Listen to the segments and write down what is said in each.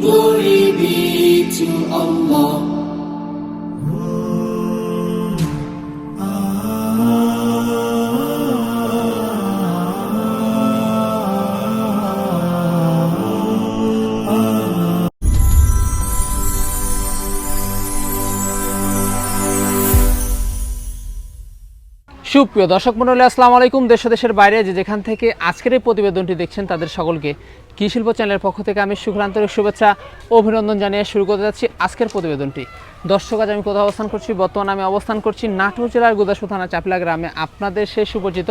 Glory be to Allah. সুপ্রিয় দর্শক মন্ডলী আসসালামু আলাইকুম। দেশ দেশের বাইরে যে যেখান থেকে আজকের এই প্রতিবেদনটি দেখছেন, তাদের সকলকে কৃষি শিল্প চ্যানেলের পক্ষ থেকে আমি সুখর আন্তরিক শুভেচ্ছা, অভিনন্দন জানিয়ে শুরু করতে যাচ্ছি আজকের প্রতিবেদনটি। দর্শক, আজ আমি কোথাও অবস্থান করছি? বর্তমানে আমি অবস্থান করছি নাটোর জেলার গুদাসু থানা চাপলা গ্রামে। আপনাদের সেই সুপরিচিত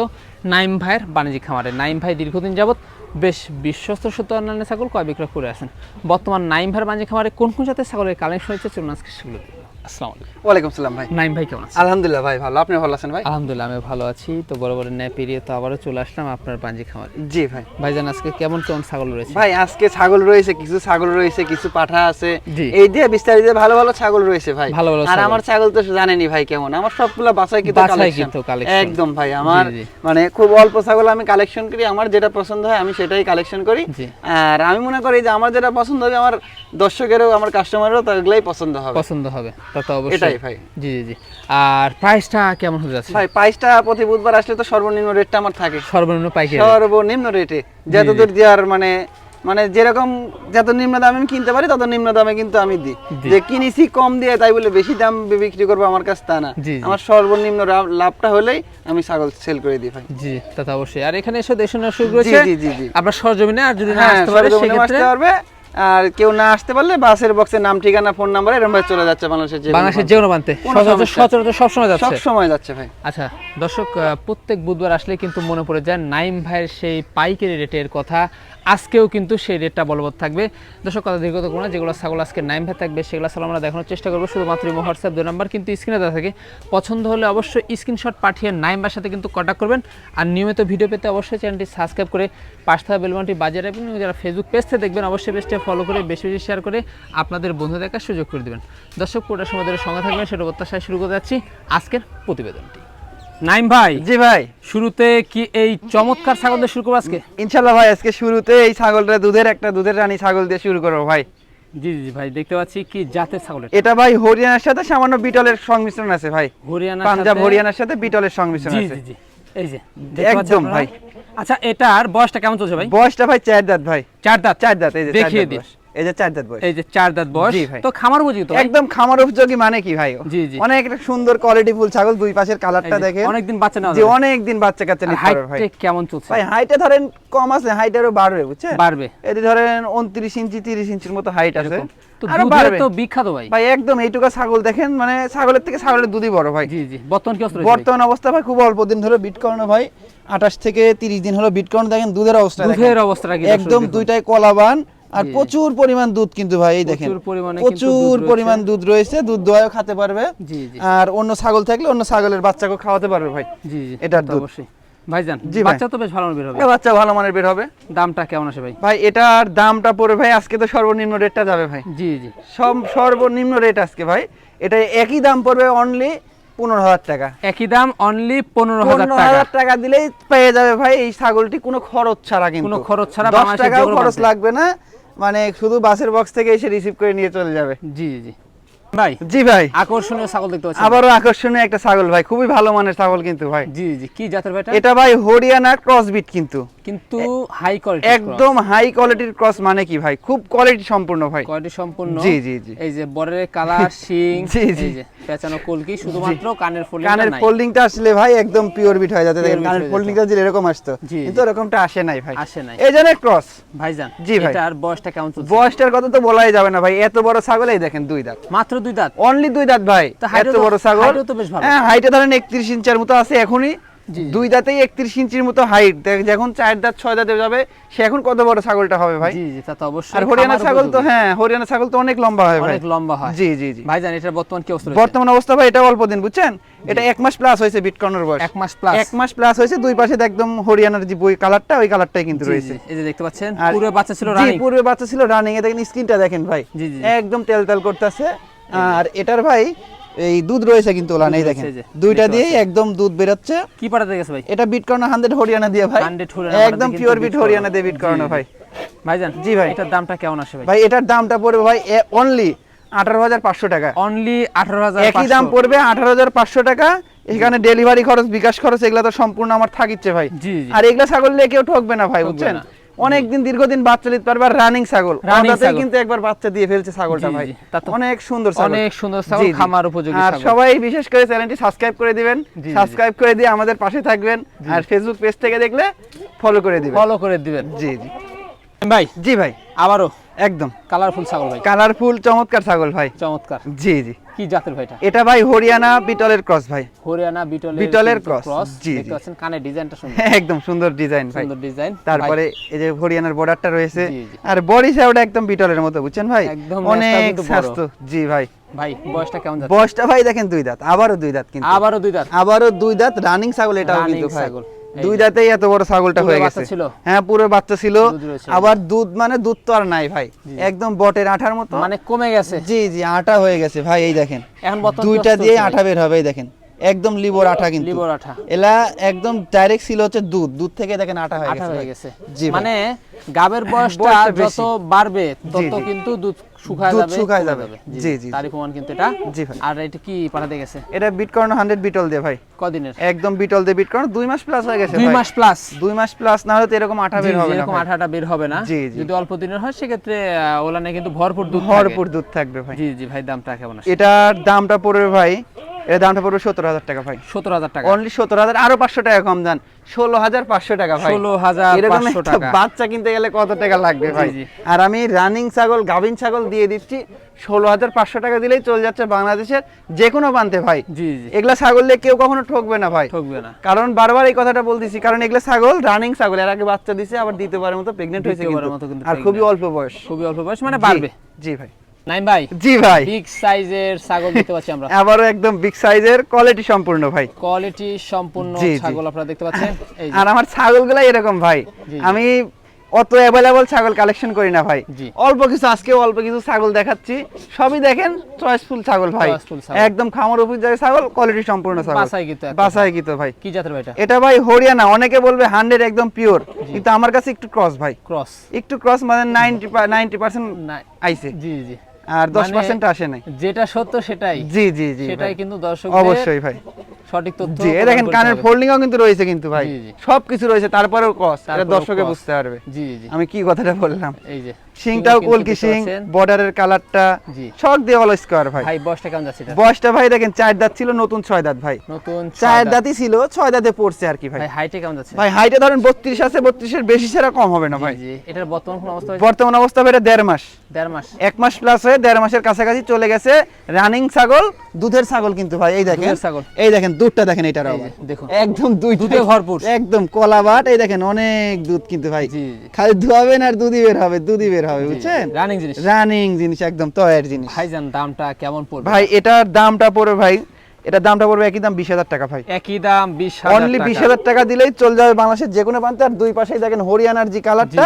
নাইম ভাইয়ের বাণিজ্যিক খামারে। নাইম ভাই দীর্ঘদিন যাবৎ বেশ বিশ্বস্ত সত্য অন্যান্য ছাগল কয় বিক্রয় করে আছেন। বর্তমান নাইম ভাইয়ের বাণিজ্যিক খামারে কোন কোন জাতের ছাগলের কালেকশন হয়েছে চলুন আজকে। আসসালামু আলাইকুম। ওয়ালাইকুম সালাম ভাই। নাইম ভাই কেমন আছেন? আলহামদুলিল্লাহ ভাই ভালো। আপনি ভালো আছেন ভাই? আলহামদুলিল্লাহ আমি ভালো আছি। তো বড় বড় ন্যায় পেরিয়ে তো আবারও চলে আসলাম আপনার পাঞ্জি খামারে। জি ভাই। ভাইজান আজকে কেমন কেমন ছাগল রয়েছে? ভাই আজকে ছাগল রয়েছে কিছু ছাগল রয়েছে কিছু পাঠা আছে। এই দিয়ে বিস্তারিত ভালো ভালো ছাগল রয়েছে ভাই। ভালো ভালো আর আমার ছাগল তো জানেনি ভাই কেমন। আমার সবগুলা বাছাই কিন্তু কালেকশন একদম ভাই আমার জি, জি। মানে খুব অল্প ছাগল আমি কালেকশন করি আমার যেটা পছন্দ হয় আমি সেটাই কালেকশন করি। আর আমি মনে করি যে আমার যেটা পছন্দ হবে আমার দর্শকেরও আমার কাস্টমারেরও তাগুলাই পছন্দ হবে। পছন্দ হবে। তা তো অবশ্যই। এটাই ভাই। জি জি জি। আর প্রাইসটা কেমন হতে যাচ্ছে? ভাই প্রাইসটা প্রতি বুধবার আসলে তো সর্বনিম্ন রেটটা আমার থাকে। সর্বনিম্ন পাইকারি। সর্বনিম্ন রেটে যতদূর দেওয়ার মানে মানে যেরকম যত নিম্ন দামে আমি কিনতে পারি তত নিম্ন দামে কিন্তু আমি দিই। যে কিনেছি কম দিয়ে তাই বলে বেশি দাম বিক্রি করব আমার কাছে তা না। আমার সর্বনিম্ন লাভটা হলেই আমি ছাগল সেল করে দিই ভাই। জি তা অবশ্যই। আর এখানে এসে দেশের সুযোগ রয়েছে জি, জি, জি। আপনার সরজমিনে আর যদি না হ্যাঁ আসতে পারে সেক্ষেত্রে আর কেউ না আসতে পারলে বাসের বক্সের নাম ঠিকানা ফোন নাম্বার এরকম ভাবে চলে যাচ্ছে বাংলাদেশের যে বাংলাদেশের যে কোনো প্রান্তে। সচরাচর সব সময় সবসময় সব যাচ্ছে। সময় যাচ্ছে ভাই। আচ্ছা দর্শক প্রত্যেক বুধবার আসলে কিন্তু মনে পড়ে যায় নাইম ভাইয়ের সেই পাইকারি রেটের কথা। আজকেও কিন্তু সেই রেটটা বলবৎ থাকবে। দর্শক, কথা দীর্ঘত কোনো যেগুলো ছাগল আজকে নাইম ভাই থাকবে, সেগুলো ছাগল আমরা দেখানোর চেষ্টা করব। শুধুমাত্র হোয়াটসঅ্যাপ দুই নাম্বার কিন্তু স্ক্রিনে দেওয়া থাকে। পছন্দ হলে অবশ্যই স্ক্রিনশট পাঠিয়ে নাইম ভাইয়ের সাথে কিন্তু কন্ট্যাক্ট করবেন। আর নিয়মিত ভিডিও পেতে অবশ্যই চ্যানেলটি সাবস্ক্রাইব করে পাশ থাকা বেলবনটি বাজিয়ে রাখবেন। এবং যারা ফেসবুক পেজ থেকে দেখবেন, অবশ্যই পেজটা ফলো করে বেশি বেশি শেয়ার করে আপনাদের বন্ধু দেখার সুযোগ করে দেবেন। দর্শক, পুরোটা সময় সঙ্গে থাকবেন, সেটা প্রত্যাশায় শুরু করে যাচ্ছি আজকের প্রতিবেদনটি। নাইম ভাই জি ভাই। শুরুতে কি এই চমৎকার ছাগল দিয়ে শুরু করব আজকে? ইনশাল্লাহ ভাই আজকে শুরুতে এই ছাগলটা দুধের একটা দুধের রানী ছাগল দিয়ে শুরু করব ভাই। জি জি ভাই দেখতে পাচ্ছি কি জাতের ছাগলের এটা। ভাই হরিয়ানার সাথে সামান্য বিটলের সংমিশ্রণ আছে ভাই। হরিয়ানা পাঞ্জাব হরিয়ানার সাথে বিটলের সংমিশ্রণ আছে। জি জি এই যে একদম ভাই। আচ্ছা এটার বয়সটা কেমন চলছে ভাই? বয়সটা ভাই চার দাঁত ভাই। চার দাঁত। চার দাঁত এই যে দেখিয়ে। বয়স। এই যে চার দাঁত বয়স। এই যে চার দাঁত বয়স। তো খামার বুঝি তো একদম খামার উপযোগী মানে কি ভাই? জি, জি। অনেক একটা সুন্দর কোয়ালিটি ফুল ছাগল দুই পাশের কালারটা অনেকদিন বাচ্চা বাচ্চা কাচ্চা নিতে পারবে ভাই। কেমন চলছে? ভাই হাইটে ধরেন কম আছে হাইট আরও বাড়বে বুঝছেন বাড়বে। এতে ধরেন উনত্রিশ ইঞ্চি তিরিশ ইঞ্চির মতো হাইট আছে। তো আরও বাড়বে। তো বিখ্যাত ভাই। ভাই একদম এইটুকু ছাগল দেখেন মানে ছাগলের থেকে ছাগলের দুধই বড় ভাই। জি জি। বর্তমান কি অবস্থা ভাই? বর্তমান অবস্থা ভাই খুব অল্প দিন ধরে বিট করানো ভাই। আঠাশ থেকে তিরিশ দিন হলো বিট করানো। দেখেন দুধের অবস্থা দেখেন। দুধের দর্শক একদম। দুইটাই কলাবান। আর প্রচুর পরিমাণ দুধ কিন্তু ভাই এই দেখেন। প্রচুর পরিমাণে দুধ রয়েছে। দুধ দোয়াও খেতে পারবে। আর অন্য ছাগল থাকলে অন্য ছাগলের বাচ্চাকেও খাওয়াতে পারবে ভাই। এটার দুধ। অবশ্যই। ভাইজান বাচ্চা তো বেশ ভালো বের হবে। বাচ্চা ভালো মানের বের হবে। দামটা কেমন আসে ভাই? ভাই এটার দামটা পড়ে ভাই আজকে তো সর্বনিম্ন রেটটা যাবে ভাই। জি জি। সব সর্বনিম্ন রেট আজকে ভাই। এটা একই দাম পড়বে অনলি পনেরো হাজার টাকা। একই দাম অনলি পনেরো হাজার টাকা। দিলেই পেয়ে যাবে ভাই এই ছাগলটি কোনো খরচ ছাড়া কিন্তু। কোনো খরচ ছাড়া দশ বাংলাদেশের টাকাও খরচ লাগবে না। মানে শুধু বাসের বক্স থেকে এসে রিসিভ করে নিয়ে চলে যাবে। জি জি। ভাই? জি ভাই। আকর্ষণীয় ছাগল দেখতে পাচ্ছি আবারও আকর্ষণীয় একটা ছাগল ভাই খুবই ভালো মানের ছাগল কিন্তু ভাই। জি জি কি জাতের ভাইটা এটা? ভাই হরিয়ানা ক্রসবিট কিন্তু। কিন্তু হাই কোয়ালিটি একদম হাই কোয়ালিটির ক্রস মানে কি ভাই? খুব কোয়ালিটি সম্পূর্ণ ভাই। কোয়ালিটি সম্পূর্ণ। জি, জি, জি। এই যে বরের কালার শিং জি, জি। পেঁচানো কলকি শুধুমাত্র কানের ফোল্ডিং কানের ফোল্ডিংটা আসলে ভাই একদম পিওর বিট হয়ে দেখেন কানের ফোল্ডিংটা যদি এরকম আসতো। কিন্তু এরকমটা আসে নাই ভাই। আসে নাই। এই জন্য ক্রস ভাইজান জি ভাই। এটার বয়সটা কেমন চলছে? বয়সটার কথা তো বলাই যাবে না ভাই। এত বড় ছাগল এই দেখেন দুই দাঁত। মাত্র দুই দাঁত? অনলি দুই দাঁত ভাই। এত বড় ছাগল। তো বেশ ভালো। হ্যাঁ হাইটে ধরেন একত্রিশ ইঞ্চের মতো আছে এখনই। দুই দাঁতেই একত্রিশ ইঞ্চির মতো হাইট যখন চার দাঁত ছয় দাঁতে যাবে সে এখন কত বড় ছাগলটা হবে ভাই? জি জি তা তো অবশ্যই। আর হরিয়ানা ছাগল তো হ্যাঁ হরিয়ানা ছাগল তো অনেক লম্বা হয় ভাই। অনেক লম্বা হয়। জি জি জি। এটার বর্তমান কি অবস্থা বর্তমান অবস্থা ভাই এটা অল্প দিন বুঝছেন? এটা এক মাস প্লাস হয়েছে বিটকর্নের বয়স। এক মাস প্লাস এক মাস প্লাস হয়েছে দুই পাশে একদম হরিয়ানার যে বই কালারটা ওই কালারটাই কিন্তু রয়েছে। এই যে দেখতে পাচ্ছেন আর- পুরো বাচ্চা ছিল রানিং পূর্বে বাচ্চা ছিল রানিং এ দেখেন স্ক্রিনটা দেখেন ভাই। জি, জি। একদম তেল তেল করতেছে। আর এটার ভাই এই দুধ রয়েছে কিন্তু এই রয়েছে, দেখেন। দুইটা দিয়েই একদম দুধ বেরোচ্ছে। কি পাঠাতে গেছে ভাই? এটা বিট করানো হান্ড্রেড হরিয়ানা দিয়ে ভাই। 100 হরিয়ানা একদম পিওর বিট হরিয়ানা দিয়ে বিট করানো ভাই। ভাইজান জি ভাই। এটার দামটা কেমন আসে ভাই? ভাই এটার দামটা পড়বে ভাই অনলি আঠারো হাজার পাঁচশো টাকা। অনলি আঠারো হাজার একই দাম পড়বে আঠারো হাজার পাঁচশো টাকা। এখানে ডেলিভারি খরচ বিকাশ খরচ এগুলা তো সম্পূর্ণ আমার থাকিচ্ছে ভাই। আর এগুলা ছাগল নিয়ে কেউ ঠকবে না ভাই বুঝছেন? না। অনেকদিন দীর্ঘদিন বাচ্চা নিতে পারবে আর রানিং ছাগল। Running কিন্তু একবার বাচ্চা দিয়ে ফেলছে ছাগলটা ভাই। অনেক সুন্দর ছাগল। অনেক সুন্দর ছাগল। খামার উপযোগী আর সবাই বিশেষ করে চ্যানেলটি সাবস্ক্রাইব করে দিবেন। সাবস্ক্রাইব করে দিয়ে আমাদের পাশে থাকবেন। আর ফেসবুক পেজ থেকে দেখলে ফলো করে দিবেন। ফলো করে দিবেন। জি জি। ভাই জি ভাই। আবারও একদম। কালারফুল ছাগল ভাই। কালারফুল চমৎকার ছাগল ভাই। চমৎকার। জি জি। কি জাতের ভাইটা এটা? ভাই হরিয়ানা বিটলের ক্রস ভাই। হরিয়ানা বিটলের বিটলের cross। জি, দেখতে পাচ্ছেন কানে ডিজাইনটা সুন্দর। একদম সুন্দর ডিজাইন ভাই। সুন্দর ডিজাইন। তারপরে এই যে হরিয়ানার বর্ডারটা রয়েছে। আর বডি সাইডটা একদম বিটলের মতো বুঝছেন ভাই? একদম অনেক স্বাস্থ্য। জি ভাই। ভাই বয়সটা কেমন যাচ্ছে? বয়সটা ভাই দেখেন দুই দাঁত আবারও দুই দাঁত কিন্তু। আবারও দুই দাঁত। আবারও দুই দাঁত রানিং ছাগল এটাও কিন্তু ভাই। ছাগল। দুই। দাঁতেই এত বড় ছাগলটা হয়ে গেছে। হ্যাঁ পুরো বাচ্চা ছিল। আবার দুধ মানে দুধ তো আর নাই ভাই। একদম বটের আঠার মতো। মানে কমে গেছে? জি জি আটা হয়ে গেছে। ভাই এই দেখেন। এখন দুইটা দিয়ে আটা আঠা বের হবে এই দেখেন। একদম লিবর আঠা কিন্তু। লিবর আঠা। এলা একদম ডাইরেক্ট ছিল হচ্ছে দুধ। দুধ থেকে দেখেন আটা হয়ে আঠা গেছে হয়ে গেছে। মানে গাবের বয়সটা যত বাড়বে তত কিন্তু দুধ শুকায় দুধ যাবে শুকায় যাবে। জি, জি, তারই প্রমাণ কিন্তু এটা। জি ভাই। আর এটা কি পাঠাতে গেছে? এটা বিট করানো হান্ড্রেড বিটল দিয়ে ভাই। কদিনের? একদম বিটল দিয়ে বিট করানো দুই মাস প্লাস হয়ে গেছে দুই মাস প্লাস দুই মাস প্লাস না হলে তো এরকম আঠা বের হবে না এরকম আঠাটা বের হবে না। জি, জি। যদি অল্প দিনের হয় সেক্ষেত্রে আহ, ওলানে কিন্তু ভরপুর দুধ ভরপুর দুধ থাকবে ভাই। জি জি ভাই দামটা কেমন আছে এটার দামটা পড়বে ভাই এর দামটা পড়বে সত্তর হাজার টাকা ভাই। সতেরো হাজার টাকা। অনলি সত্তর হাজার আরও পাঁচশো টাকা কম যান ষোলো হাজার পাঁচশো টাকা ভাই। 16,500 এরকম বাচ্চা কিনতে গেলে কত টাকা লাগবে ভাই? আর আমি রানিং ছাগল গাভিন ছাগল দিয়ে দিচ্ছি। ষোলো হাজার পাঁচশো টাকা দিলেই চলে যাচ্ছে বাংলাদেশের যে কোনো প্রান্তে ভাই। জি জি। এগুলা ছাগল দিয়ে কেউ কখনো ঠকবে না ভাই। ঠকবে না। কারণ বারবার এই কথাটা বলতেছি কারণ এগুলা ছাগল রানিং ছাগল। এর আগে বাচ্চা দিছে আবার দ্বিতীয়বারের মতো প্রেগনেন্ট হয়েছে মতো আর খুবই অল্প বয়স। খুবই অল্প বয়স মানে বাড়বে। জি ভাই। নাইম ভাই? জি ভাই। বিগ সাইজের ছাগল দেখতে পাচ্ছি আমরা। আবারও একদম বিগ সাইজের কোয়ালিটি সম্পূর্ণ ভাই। কোয়ালিটি সম্পূর্ণ। ছাগল আপনারা দেখতে পাচ্ছেন। এই আর আমার ছাগলগুলো এরকম ভাই। আমি অত অ্যাভেলেবল ছাগল কালেকশন করি না ভাই। অল্প কিছু আজকেও অল্প কিছু ছাগল দেখাচ্ছি। সবই দেখেন চয়েসফুল ছাগল ভাই। একদম খামার উপযোগী ছাগল কোয়ালিটি সম্পূর্ণ ছাগল। বাসাইকৃত ভাই। কি জাতের ভাইটা এটা? ভাই হরিয়ানা অনেকে বলবে হান্ড্রেড একদম পিওর কিন্তু আমার কাছে একটু ক্রস ভাই। ক্রস একটু ক্রস মানে নাইনটি নাইনটি পার্সেন্ট না আইছে। জি জি। আর দশ মানে পার্সেন্ট আসে নাই। যেটা সত্য সেটাই। জি জি জি সেটাই কিন্তু দর্শক অবশ্যই ভাই। সঠিক তথ্য জি দেখেন কানের ফোল্ডিং ফোল্ডিংও কিন্তু রয়েছে কিন্তু ভাই। সবকিছু রয়েছে তারপরেও কস এটা দর্শকে বুঝতে পারবে। জি জি। আমি কি কথাটা বললাম? এই যে। কিন্তু কলকি পাচ্ছেন। বর্ডারের কালারটা। সব দিয়ে অল স্কোয়ার ভাই। ভাই বয়সটা কেমন যাচ্ছে এটা? বয়সটা ভাই দেখেন চার দাঁত ছিল নতুন ছয় দাঁত ভাই। নতুন চার দাঁতই ছিল ছয় দাঁতে পড়ছে আর কি ভাই। হাইটে কেমন যাচ্ছে? ভাই হাইটে ধরেন বত্রিশ আছে বত্রিশের বেশি সেরা কম হবে না ভাই। এটার বর্তমান কোন অবস্থা বর্তমান অবস্থা বেড়ে দেড় মাস। দেড় মাস। এক মাস প্লাস হয়ে দেড় মাসের কাছাকাছি চলে গেছে রানিং ছাগল দুধের ছাগল কিন্তু ভাই এই দেখেন। ছাগল। এই দেখেন দুধটা দেখেন এটার দেখুন। একদম দুই দুধে ভরপুর। একদম কলা বাট এই দেখেন অনেক দুধ কিন্তু ভাই। খালি ধোয়াবেন আর দুধই বের হবে দুধই বের হবে বুঝছেন? রানিং জিনিস। রানিং জিনিস একদম তয়ের জিনিস। ভাইজান দামটা কেমন পড়বে? ভাই এটার দামটা পড়বে ভাই এটার দামটা পড়বে একই দাম বিশ হাজার টাকা ভাই। একই দাম বিশ অনলি বিশ হাজার টাকা দিলেই চলে যাবে বাংলাদেশের যে কোনো প্রান্তে আর দুই পাশেই দেখেন হরিয়ানার যে কালারটা।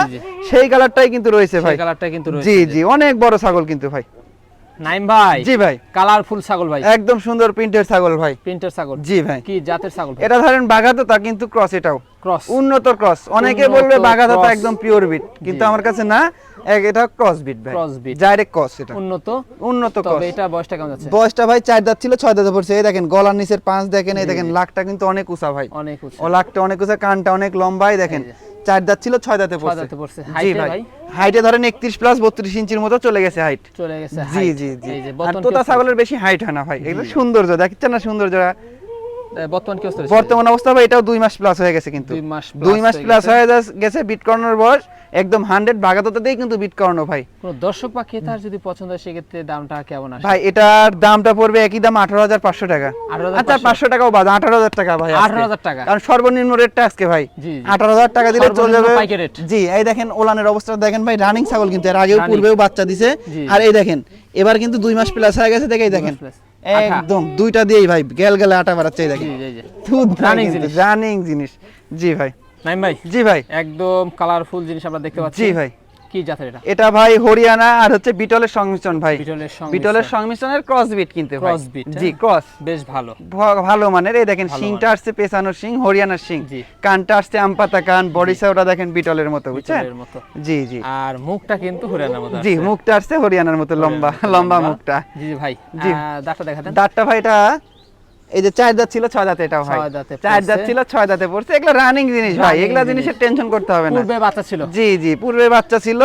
সেই কালারটাই কিন্তু রয়েছে ভাই। কালারটা কিন্তু জি জি। অনেক বড় ছাগল কিন্তু ভাই। নাইম ভাই জি ভাই। কালারফুল ছাগল ভাই। একদম সুন্দর প্রিন্টের ছাগল ভাই। প্রিন্টার ছাগল। জি ভাই। কি জাতের ছাগল এটা ধরেন বাঘা তো বাঘাতোতা কিন্তু ক্রস এটাও। ক্রস উন্নত ক্রস অনেকে বলবে। একদম পিওর বিট কিন্তু আমার কাছে না এটা ক্রস বিট ভাই। Cross bit। ডাইরেক্ট ক্রস এটা। উন্নত। উন্নত তবে এটা বয়সটা কেমন যাচ্ছে? বয়সটা ভাই চার দাঁত ছিল ছয় দাঁতে পড়ছে। এই দেখেন গলার নিচের পাঁচ দেখেন এই দেখেন লাকটা কিন্তু অনেক উঁচা ভাই। অনেক উঁচু। ও লাকটা অনেক উঁচা কানটা অনেক লম্বাই দেখেন চার দাঁত ছিল ছয় দাঁতে পড়ছে। জি ভাই? হাইটে ধরেন একত্রিশ প্লাস বত্রিশ ইঞ্চির মতো চলে গেছে হাইট চলে গেছে জি জি জি। এই যে আর তোতা ছাগলের বেশি হাইট হয় না ভাই। এগুলো সৌন্দর্য দেখছেন না সৌন্দর্য এ, বর্তমান কি অবস্থা বর্তমান অবস্থা ভাই এটাও দুই মাস প্লাস হয়ে গেছে কিন্তু। দুই মাস দুই মাস প্লাস হয়ে গেছে বিট করানোর বয়স একদম হান্ড্রেড বাগাতোতেই কিন্তু বিট করানো ভাই। কোনো দর্শক বা ক্রেতার যদি পছন্দ হয় সেক্ষেত্রে দামটা কেমন আসে? ভাই এটার দামটা পড়বে একই দাম আঠারো হাজার পাঁচশো টাকা। আচ্ছা পাঁচশো। টাকাও বাদ আঠারো হাজার টাকা ভাই আজকে। 18,000 টাকা। কারণ সর্বনিম্ন রেটটা আজকে ভাই। আঠারো হাজার টাকা দিলে চলে যাবে জি এই দেখেন ওলানের অবস্থা দেখেন ভাই রানিং ছাগল কিন্তু এর আগেও পূর্বেও বাচ্চা দিছে। আর এই দেখেন এবার কিন্তু দুই মাস প্লাস হয়ে গেছে দেখেই দেখেন। একদম দুইটা দিয়েই ভাই গেল গেলে আটা বাড়াচ্ছে এই দেখি। রানিং জিনিস। জি ভাই। নাইম ভাই। জি ভাই। একদম কালারফুল জিনিস আমরা দেখতে পাচ্ছি। জি ভাই। কি জাতের এটা? এটা ভাই হরিয়ানা আর হচ্ছে বিটলের সংমিশ্রণ ভাই। বিটলের সংমিশ্রণ। বিটলের সংমিশ্রণের ক্রস বিট কিনতে ভাই। Cross breed, জি হ্যাঁ? ক্রস বেশ ভালো। ভালো মানের। এই দেখেন শিংটা আসছে পেছানোর শিং হরিয়ানার জি। কানটা আসছে আমপাতা কান বডি সাউটা দেখেন বিটলের মতো বুঝছেন? জি জি। আর মুখটা কিন্তু হরিয়ানার মতো জি মুখটা আসছে হরিয়ানার মতো লম্বা লম্বা মুখটা। জি ভাই। জি। দাঁতটা দেখাতেন। দাঁতটা ভাই এটা এই যে চার দাঁত ছিল ছয় দাঁতে এটা ভাই চার দাঁত ছিল ছয় দাঁতে পড়ছে। এগুলো রানিং জিনিস ভাই এগুলো জিনিসের টেনশন করতে হবে না। পূর্বে বাচ্চা ছিল। জি জি পূর্বে বাচ্চা ছিল।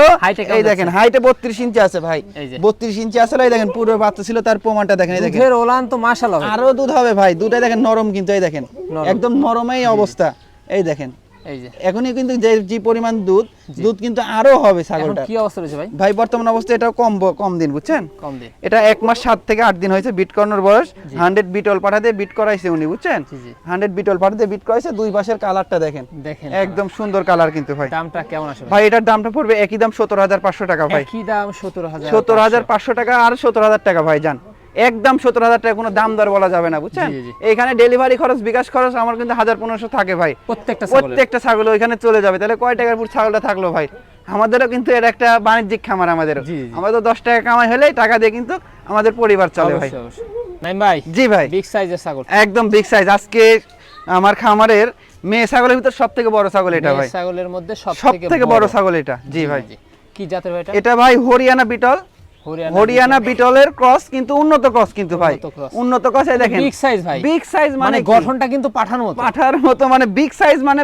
এই দেখেন হাইটে বত্রিশ ইঞ্চি আছে ভাই। এই যে। বত্রিশ ইঞ্চি আছে এই দেখেন পূর্বে বাচ্চা ছিল তার প্রমাণটা দেখেন এই দেখেন। দুধের ওলান তো মাশাআল্লাহ। আরও দুধ হবে ভাই দুধে দেখেন নরম কিন্তু এই দেখেন। একদম নরমই অবস্থা। এই দেখেন এখনই কিন্তু যে যে পরিমাণ দুধ দুধ কিন্তু আরও হবে ছাগলটা। কি অবস্থা রয়েছে ভাই? ভাই বর্তমান অবস্থা এটাও কম কম দিন বুঝছেন? কম দিন। এটা এক মাস সাত থেকে আট দিন হয়েছে বিট করানোর বয়স। হান্ড্রেড বিটল পাঠাতে বিট করাইছে উনি বুঝছেন। হান্ড্রেড বিটল পাঠাতে বিট করাইছে দুই পাশের কালারটা দেখেন। দেখেন। একদম সুন্দর কালার কিন্তু ভাই। দামটা কেমন আসবে ভাই? এটার দামটা পড়বে একই দাম সতেরো হাজার পাঁচশো টাকা ভাই। একই দাম সতেরো হাজার সত্তর হাজার পাঁচশো। টাকা আর সত্তর হাজার টাকা ভাই যান একদম সত্তর হাজার টাকা কোনো দাম দর বলা যাবে না বুঝছেন। এখানে ডেলিভারি খরচ বিকাশ খরচ আমার কিন্তু হাজার পনেরোশো থাকে ভাই। প্রত্যেকটা প্রত্যেকটা ছাগল ওইখানে চলে যাবে। তাহলে কয় টাকার পুরো ছাগলটা থাকল ভাই? আমাদেরও কিন্তু এটা একটা বাণিজ্যিক খামার আমাদের। আমাদের দশ টাকা কামাই হলেই টাকা দিয়ে কিন্তু আমাদের পরিবার চলে ভাই। নাইম ভাই জি ভাই। বিগ সাইজের ছাগল। একদম বিগ সাইজ আজকে আমার খামারের মেয়ে ছাগলের ভিতর সব থেকে বড় ছাগল এটা ভাই। ছাগলের মধ্যে সব সব থেকে বড়। ছাগল এটা। জি ভাই। কি জাতের ভাই এটা? এটা ভাই হরিয়ানা বিটল। হরিয়ানা বিটলের ক্রস কিন্তু উন্নত ক্রস কিন্তু ভাই। উন্নত ক্রস। এই দেখেন। বিগ সাইজ ভাই। বিগ সাইজ মানে মানে গঠনটা কিন্তু পাঠার মতো। পাঠার মতো মানে বিগ সাইজ মানে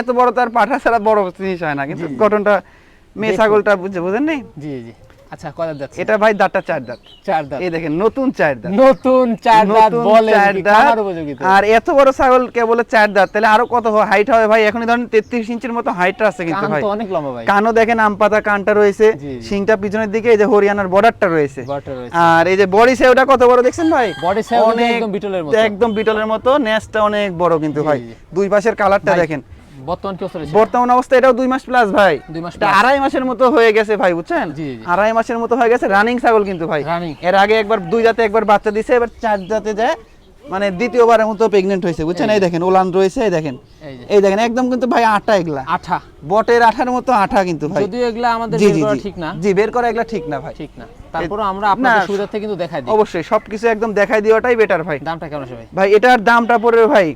এত বড় তার পাঠা ছাড়া বড় জিনিস হয় না। কিন্তু। গঠনটা মেয়ে ছাগলটা বুঝে বুঝেন নাই জি জি। আচ্ছা কত যাচ্ছে এটা ভাই দাঁতটা চার দাঁত। চার দাঁত। এই দেখেন নতুন চার দাঁত। নতুন চার দাঁত বলে চার দাঁত। খামার উপযোগী আর এত বড় ছাগল চার দাঁত? তাহলে আরও কত হাইট হবে ভাই এখন ধরেন তেত্রিশ ইঞ্চির মতো হাইট আছে কিন্তু কান ভাই। অনেক লম্বা ভাই। কানও দেখেন আম পাতা কানটা রয়েছে। শিংটা পিছনের দিকে এই যে হরিয়ানার বর্ডারটা রয়েছে। আর এই যে বডি সেওটা কত বড় দেখছেন ভাই? বডি সাইজ একদম বিটলের মতো। একদম বিটলের মতো। নেসটা অনেক বড় কিন্তু ভাই। দুই পাশের কালারটা দেখেন। বর্তমান কি অবস্থা বর্তমান অবস্থা এটাও দুই মাস প্লাস ভাই। দুই মাস আড়াই মাসের মতো হয়ে গেছে ভাই বুঝছেন। আড়াই মাসের মতো হয়ে গেছে রানিং ছাগল কিন্তু ভাই। এর আগে একবার দুই জাতে একবার বাচ্চা দিছে এবার চার জাতে যায় মানে দ্বিতীয়বারের মতো প্রেগনেন্ট হয়েছে বুঝছেন? এই দেখেন ওলান রয়েছে এই দেখেন। এই দেখেন একদম কিন্তু ভাই আটা এগুলা। আঠা। বটের আঠার মতো আঠা কিন্তু ভাই। যদিও এগুলা আমাদের বের করা ঠিক না। জি বের করা এগুলা ঠিক না ভাই। ঠিক না। তারপরে আমরা আপনাদের সুবিধার্থে কিন্তু দেখাই দিই। অবশ্যই সবকিছু একদম দেখাই দেওয়াটাই বেটার ভাই। দামটা কেমন ভাই? ভাই এটার দামটা পড়বে ভাই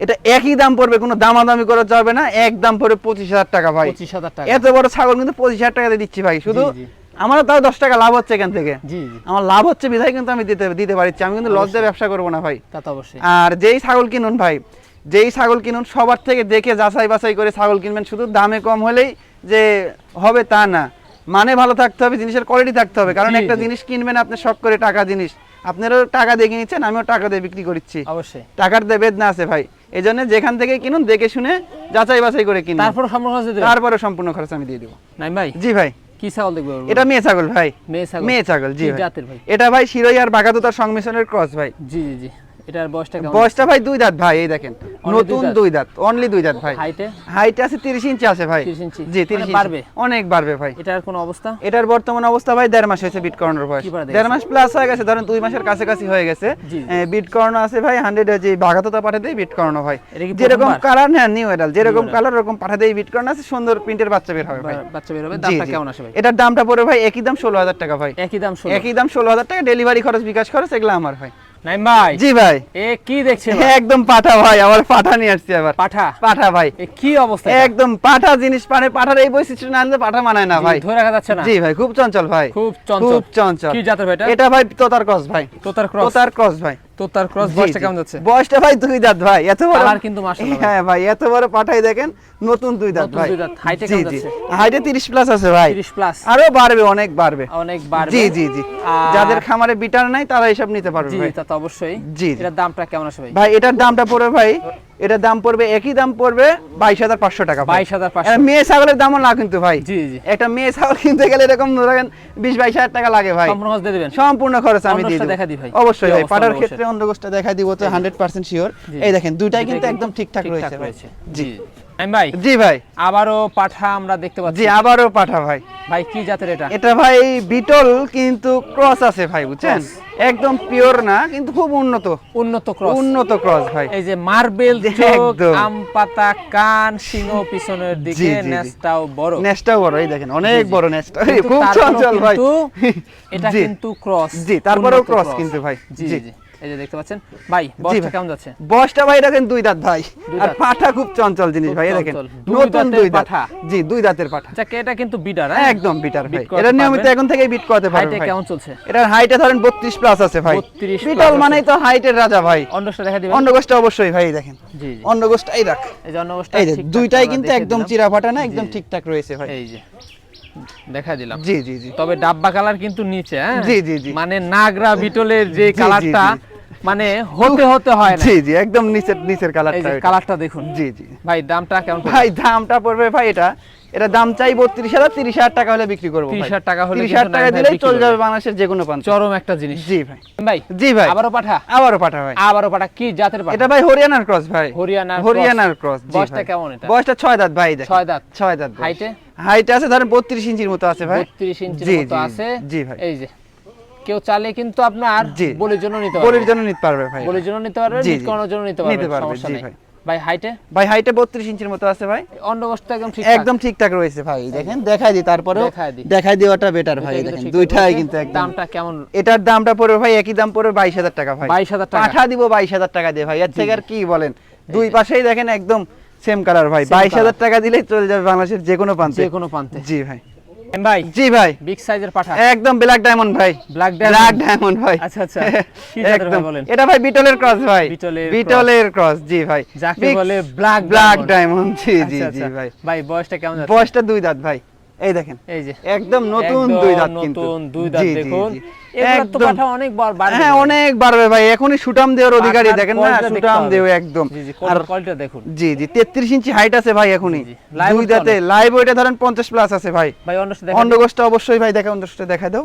এটা একই দাম পড়বে কোনো দামাদামি করা যাবে না এক দাম পড়বে পঁচিশ হাজার টাকা ভাই। পঁচিশ হাজার টাকা। এত বড় ছাগল কিন্তু পঁচিশ হাজার টাকাতে দিচ্ছি ভাই শুধু আমার তাও দশ টাকা লাভ হচ্ছে এখান থেকে। আমার লাভ হচ্ছে বিধায় কিন্তু আমি দিতে দিতে পারছি আমি কিন্তু লজ্জা ব্যবসা করব না ভাই। তা তো অবশ্যই। আর যেই ছাগল কিনুন ভাই যেই ছাগল কিনুন সবার থেকে দেখে যাচাই বাছাই করে ছাগল কিনবেন শুধু দামে কম হলেই যে হবে তা না। মানে ভালো থাকতে হবে জিনিসের কোয়ালিটি থাকতে হবে কারণ একটা জিনিস কিনবেন আপনি শখ করে টাকা জিনিস। আপনারও টাকা দিয়ে কিনেছেন আমিও টাকা দিয়ে বিক্রি করছি অবশ্যই। টাকার দিয়ে বেদনা আছে ভাই। এই জন্য যেখান থেকে কিনুন দেখে শুনে যাচাই বাছাই করে কিনুন। তারপর সম্পূর্ণ খরচ দিতে তারপরে সম্পূর্ণ খরচ আমি দিয়ে দেব। নাই ভাই? জি ভাই। কি ছাগল দেখব? এটা মেয়ে ছাগল ভাই। মেয়ে ছাগল। মেয়ে ছাগল জি জাতের ভাই? এটা ভাই শিরোই আর বাগাদুতার সংমিশ্রণের ক্রস ভাই। জি জি জি। এটার বয়সটা কেমন? বয়সটা ভাই দুই দাঁত ভাই এই দেখেন। নতুন দুই দাঁত অনলি দুই দাঁত ভাই। হাইটে হাইট আছে তিরিশ ইঞ্চি আছে ভাই। 30 ইঞ্চি? জি মানে তিরিশ বাড়বে? অনেক বাড়বে ভাই। এটার কোনো অবস্থা? এটার বর্তমান অবস্থা ভাই দেড় মাস হয়েছে বিট করানোর বয়স দেড় মাস প্লাস হয়ে গেছে ধরেন দুই মাসের কাছাকাছি হয়ে গেছে। বিট করানো আছে ভাই হান্ড্রেড যে বাঘাততা পাঠাতেই বিট করানো ভাই। যেরকম কালার হ্যাঁ নিউ এডাল যেরকম কালার ওরকম পাঠাতেই বিট করানো আছে সুন্দর প্রিন্টের বাচ্চা বের হবে ভাই। বাচ্চা বের হবে? দামটা কেমন আসে ভাই? এটার দামটা পড়বে ভাই একই দাম ষোলো হাজার টাকা ভাই। একই দাম ষোলো। একই দাম ষোলো হাজার টাকা ডেলিভারি খরচ বিকাশ খরচ এগুলো আমার ভাই নাই ভাই? জি ভাই। এ কি দেখছেন একদম পাঠা ভাই আবার পাঠা নিয়ে আসছি আবার। পাঠা? পাঠা ভাই। এ কি অবস্থা একদম পাঠা জিনিস মানে পাঠার এই বৈশিষ্ট্য না আনলে পাঠা মানায় না ভাই। ধরে রাখা যাচ্ছে না। জি ভাই খুব চঞ্চল ভাই। খুব চঞ্চল। খুব চঞ্চল। কি জাতের ভাই এটা? এটা ভাই তোতার ক্রস ভাই। তোতার ক্রস। তোতার ক্রস ভাই। তোতার ক্রস বয়সটা কেমন যাচ্ছে? বয়সটা ভাই দুই দাঁত ভাই এত বড় কালার কিন্তু মাশাআল্লাহ হ্যাঁ ভাই এত বড় পাঠাই দেখেন নতুন দুই দাঁত ভাই। দুই দাঁত। হাইটে কেমন যাচ্ছে? হাইটে 30 প্লাস আছে ভাই। 30 প্লাস আরও বাড়বে অনেক বাড়বে। অনেক বাড়বে। জি জি জি। যাদের খামারে বিটার নাই তারা এসব নিতে পারবে জি ভাই। তা তো অবশ্যই। জি, জি। এটার দামটা কেমন আছে ভাই ভাই এটার দামটা পড়বে ভাই এটার দাম পড়বে একই দাম পড়বে বাইশ হাজার পাঁচশো টাকা বাইশ হাজার পাঁচশো। মেয়ে ছাগলের দামও না কিন্তু ভাই। জি জি। একটা মেয়ে ছাগল কিনতে গেলে এরকম ধরেন বিশ বাইশ হাজার টাকা লাগে ভাই। সম্পূর্ণ খরচ আমি দিয়ে দেখা দিই ভাই। অবশ্যই ভাই পাটার? ক্ষেত্রে অন্ধকোষটা দেখা দিব তো হান্ড্রেড পার্সেন্ট শিওর এই দেখেন দুইটাই কিন্তু একদম ঠিকঠাক রয়েছে জি। ভাই জি ভাই। আবারও পাঠা আমরা দেখতে পাচ্ছি। জি আবারও পাঠা ভাই। ভাই কি জাতের এটা? এটা ভাই বিটল কিন্তু ক্রস আছে ভাই বুঝছেন? একদম পিওর না কিন্তু খুব উন্নত। উন্নত ক্রস। উন্নত ক্রস ভাই। এই যে মার্বেল চোখ আম পাতা কান সিংহ পিছনের দিকে জি। বড়। নেস্টটাও বড় এই দেখেন অনেক। বড় নেস্ট। খুব চঞ্চল ভাই। এটা কিন্তু ক্রস জি, তারপরেও cross কিন্তু ভাই। জি। জি। এই যে দেখতে পাচ্ছেন? ভাই বয়সটা কেমন যাচ্ছে? বসটা ভাই দেখেন দুই দাঁত ভাই। আর পাঠা খুব চঞ্চল জিনিস ভাই দেখেন। নতুন দুই দাঁত। পাঠা। জি দুই দাঁতের পাঠা। যাকে এটা কিন্তু বিডার একদম বিটার ভাই। এটা নিয়মিত এখন থেকেই বিট করতে পারবে হাইটে কেমন চলছে? এটার হাইটে ধরেন 32 প্লাস আছে ভাই। 32 বিটল মানেই তো হাইটের রাজা ভাই। অন্ডসটা দেখা দিবেন। অন্ডগোষ্ঠটা অবশ্যই ভাই দেখেন। জি জি। অন্ডগোষ্ঠটাই রাখ। এই যে অন্ডকোষটা এই দুইটাই কিন্তু একদম। চিরা ফাটা না একদম ঠিকঠাক রয়েছে ভাই। এই যে। দেখা দিলাম। জি জি জি। তবে ডাব্বা কালার কিন্তু নিচে হ্যাঁ? জি, জি, জি। মানে নাগরা বিটলের যে কালারটা মানে হতে হতে হয় না। জি জি একদম নিচের নিচের কালারটা কালারটা দেখুন। জি জি। ভাই দামটা কেমন ভাই দামটা পড়বে ভাই এটা এটা দাম চাই বত্রিশ হাজার তিরিশ হাজার টাকা হলে বিক্রি করব 30,000 টাকা হলে তিরিশ হাজার টাকা দিলেই চলে যাবে বাংলাদেশের যে কোনো প্রান্ত চরম একটা জিনিস। জি ভাই। ভাই জি ভাই। আবারও পাঠা? আবারও পাঠা ভাই। আবারও পাঠা? কি জাতের পাঠা? এটা ভাই হরিয়ানার ক্রস ভাই। হরিয়ানার হরিয়ানার ক্রস বয়সটা কেমন এটা? বয়সটা ছয় দাঁত ভাই ছয় দাঁত। ছয় দাঁত হাইটে হাইট আছে ধরেন বত্রিশ ইঞ্চির মতো আছে ভাই। 32 ইঞ্চির মতো আছে। জি ভাই। এই যে কেউ চালে কিন্তু আপনার। বলির জন্য নিতে পারবে। বলির জন্য নিতে পারবে ভাই। বলির জন্য নিতে পারবে। জন্য নিতে পারবে সমস্যা নেই। ভাই। হাইটে ভাই হাইটে বত্রিশ ইঞ্চির মতো আছে ভাই। একদম একদম ঠিকঠাক রয়েছে ভাই দেখেন দেখাই দিই তারপরে দেখাই দেওয়াটা বেটার ভাই দেখেন দুইটাই কিন্তু একদম। দামটা কেমন? এটার দামটা পড়বে ভাই একই দাম পড়বে বাইশ হাজার টাকা ভাই। 22,000 টাকা। পাঠা দিব বাইশ হাজার টাকা দিয়ে ভাই এর থেকে আর কি বলেন? দুই পাশেই দেখেন একদম সেম কালার ভাই Same বাইশ হাজার colour। টাকা দিলেই চলে যাবে বাংলাদেশের যে কোনো প্রান্তে। যে কোনো প্রান্তে। জি ভাই। ভাই? জি ভাই। বিগ সাইজের পাঠা। একদম ব্ল্যাক ডায়মন্ড ভাই। Black black? ডায়মন্ড ভাই। আচ্ছা, আচ্ছা। একদম। বলেন? এটা ভাই বিটলের ক্রস ভাই। বিটলের বিটলের ক্রস জি ভাই। যাকে বলে ব্ল্যাক ব্ল্যাক ডায়মন্ড জি জি আচ্ছা, জি আচ্ছা। ভাই। ভাই বয়সটা কেমন বয়সটা দুই দাঁত ভাই। এই দেখেন এই যে। একদম নতুন দুই দাঁত কিন্তু। নতুন দুই দাঁত দেখুন। তো পাঠা অনেক বার বাড়বে হ্যাঁ অনেক বাড়বে ভাই। এখনই সুটাম দেওয়ার অধিকারী দেখেন না? সুটাম দেও একদম। জি জি আর কোয়ালিটি দেখুন। জি জি তেত্রিশ ইঞ্চি হাইট আছে ভাই এখনই। দুই দাঁতে লাইভ ওইটা ধরেন পঞ্চাশ প্লাস আছে ভাই। ভাই অন্ডগোষ্ঠটা অবশ্যই ভাই দেখা অন্ডগোষ্ঠটা দেখা দাও।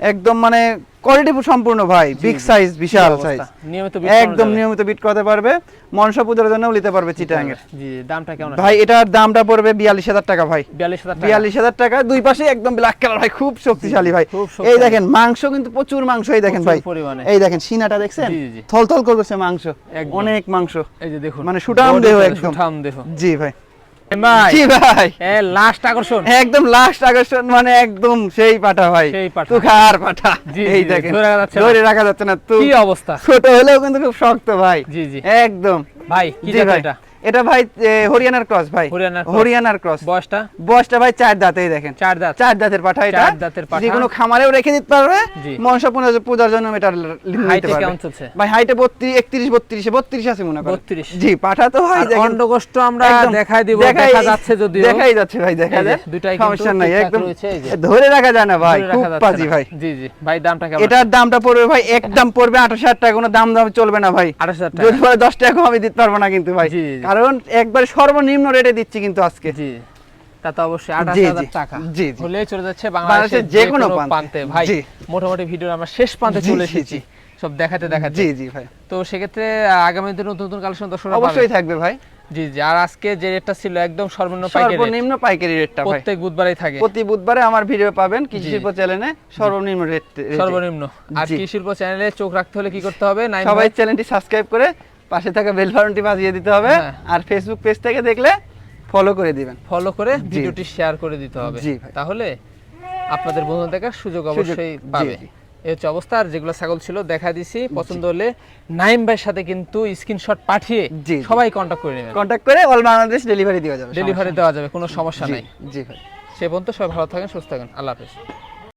একদম মানে কোয়ালিটি সম্পূর্ণ ভাই বিগ সাইজ বিশাল সাইজ নিয়মিত বিট একদম নিয়মিত বিট করতে পারবে। মনসা পূজার জন্য নিতে পারবে চিটাং এর। জি দামটা কেমন ভাই এটার দামটা পড়বে বিয়াল্লিশ হাজার টাকা ভাই। বিয়াল্লিশ হাজার টাকা? দুই পাশে একদম ব্ল্যাক কালার ভাই খুব শক্তিশালী ভাই। এই দেখেন মাংস কিন্তু প্রচুর মাংস এই দেখেন ভাই। এই দেখেন সিনাটা দেখছেন। থলথল করতেছে মাংস। অনেক মাংস। এই যে দেখুন মানে Body দেহ একদম। সুঠাম দেহ। জি ভাই। ভাই। জি ভাই। লাস্ট আকর্ষণ। একদম লাস্ট আকর্ষণ মানে একদম সেই পাঠা ভাই। সেই পাঠা। তুখার পাঠা। এই দেখেন। ধরে রাখা যাচ্ছে না। তু কি অবস্থা? ছোট হলেও কিন্তু খুব শক্ত ভাই। জি, জি। একদম। ভাই কি ভাই। এটা? এটা ভাই হরিয়ানার ক্রস ভাই। হরিয়ানার ক্রস। বয়সটা? বয়সটা ভাই চার দাঁতেই দেখেন। চার দাঁত। চার দাঁতের পাঠা এটা। চার দাঁতের পাঠা। যে কোনো খামারেও রেখে দিতে পারবে। মনসা পূজা- পূজার জন্য এটা নিতে হাইটে পারবে। ভাই হাইটে বত্রিশ একত্রিশ বত্রিশে বত্রিশ আছে মনে করেন। 32 জি পাঠা তো ভাই দেখেন। অন্ডকোষ্ঠ আমরা দেখাই দিব দেখা যাচ্ছে যদিও। দেখাই যাচ্ছে ভাই দেখা যায় কিন্তু সমস্যা নাই একদম। ধরে রাখা যায় না ভাই খুব পাজি ভাই। জি জি। ভাই দামটা কেমন? এটার দামটা পড়বে ভাই একদম পড়বে আঠাশ হাজার টাকা কোনো দাম দাম চলবে না ভাই। আঠাশ হাজার টাকা। যদি পরে দশ টাকা কম আমি দিতে পারব না কিন্তু ভাই। জি, জি। কারণ একবার সর্বনিম্ন রেটে দিচ্ছি কিন্তু আজকে। জি তা তো অবশ্যই আঠাশ হাজার টাকা। জি। হলেই চলে যাচ্ছে বাংলাদেশের যে কোনো প্রান্তে। ভাই মোটামুটি ভিডিও আমরা শেষ প্রান্তে চলে এসেছি। সব দেখাতে দেখাতে। জি জি ভাই। তো সেক্ষেত্রে আহ, আগামী দিনে নতুন নতুন কালেকশন দর্শকরা পাবে অবশ্যই থাকবে ভাই। জি জি আর আজকে যে রেটটা ছিল একদম সর্বনিম্ন পাইকারি সর্বনিম্ন পাইকারি রেটটা ভাই। প্রত্যেক বুধবারই থাকে। প্রতি বুধবারে আমার ভিডিও পাবেন কৃষি শিল্প চ্যানেলে সর্বনিম্ন রেট সর্বনিম্ন। আর জি। কি শিল্প চ্যানেলে চোখ রাখতে হলে কি করতে হবে? সবাই চ্যানেলটি সাবস্ক্রাইব করে পাশে থাকা বেল বাটনটি বাজিয়ে দিতে হবে হ্যাঁ। আর ফেসবুক পেজ থেকে দেখলে ফলো করে দিবেন। ফলো করে ভিডিওটি শেয়ার করে দিতে হবে। তাহলে আপনাদের বন্ধু দেখার সুযোগ অবশ্যই পাবে। এই হচ্ছে অবস্থা। আর যেগুলো ছাগল ছিল দেখা দিছি। পছন্দ হলে নাইম ভাইয়ের সাথে কিন্তু স্ক্রিনশট পাঠিয়ে। সবাই কন্ট্যাক্ট করে নেবেন। কন্ট্যাক্ট করে অল বাংলাদেশ ডেলিভারি দেওয়া যাবে। ডেলিভারি দেওয়া যাবে কোনো সমস্যা নাই। জি ভাই। সে পর্যন্ত সবাই ভালো থাকেন সুস্থ থাকেন। আল্লাহ হাফেজ।